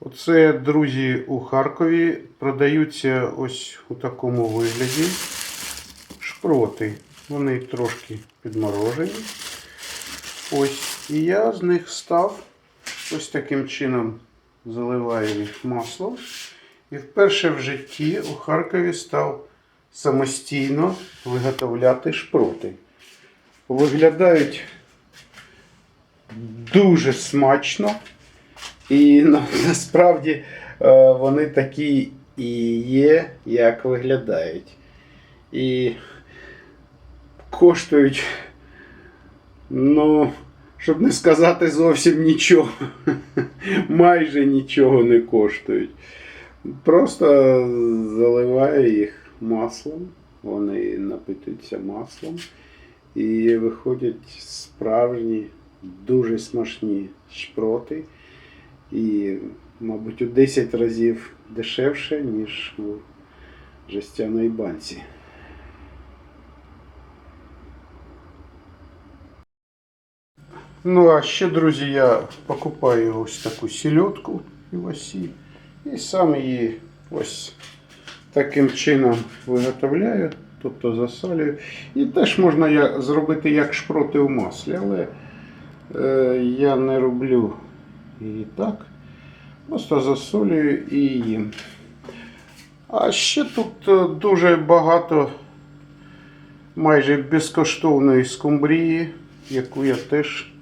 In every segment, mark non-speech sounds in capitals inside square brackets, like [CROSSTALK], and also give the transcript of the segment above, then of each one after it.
Оце, друзі, у Харкові продаються ось у такому вигляді шпроти. Вони трошки підморожені. Ось. І я з них став ось таким чином заливаю їх маслом. І вперше в житті у Харкові став самостійно виготовляти шпроти. Виглядають дуже смачно. І на- [LAUGHS] насправді е, вони такі і є, як виглядають. І коштують, ну, щоб не сказати зовсім нічого. [LAUGHS] Майже нічого не коштують. Просто заливаю їх маслом, вони напитуються маслом і виходять справжні, дуже смачні шпроти. І, мабуть, у 10 разів дешевше, ніж у жестяної банці. Ну, а ще, друзі, я покупаю ось таку сільотку в осі. І сам її ось таким чином виготовляю, тобто засолюю. І теж можна зробити як шпроти в маслі, але е, я не роблю її так. Просто засолюю і їм. А ще тут е, дуже багато майже безкоштовної скумбрії, яку я теж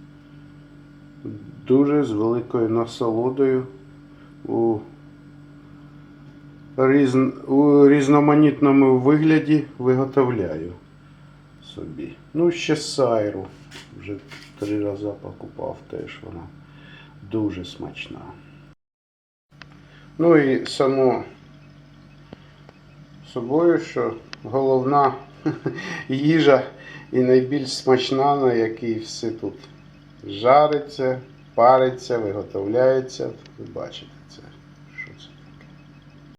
дуже з великою насолодою у, у різноманітному вигляді виготовляю собі. Ну, ще сайру. Вже три рази покупав теж вона дуже смачна. Ну і само собою, що головна [LAUGHS] їжа і найбільш смачна, на якій все тут жариться, париться, виготовляється. Ви бачите це.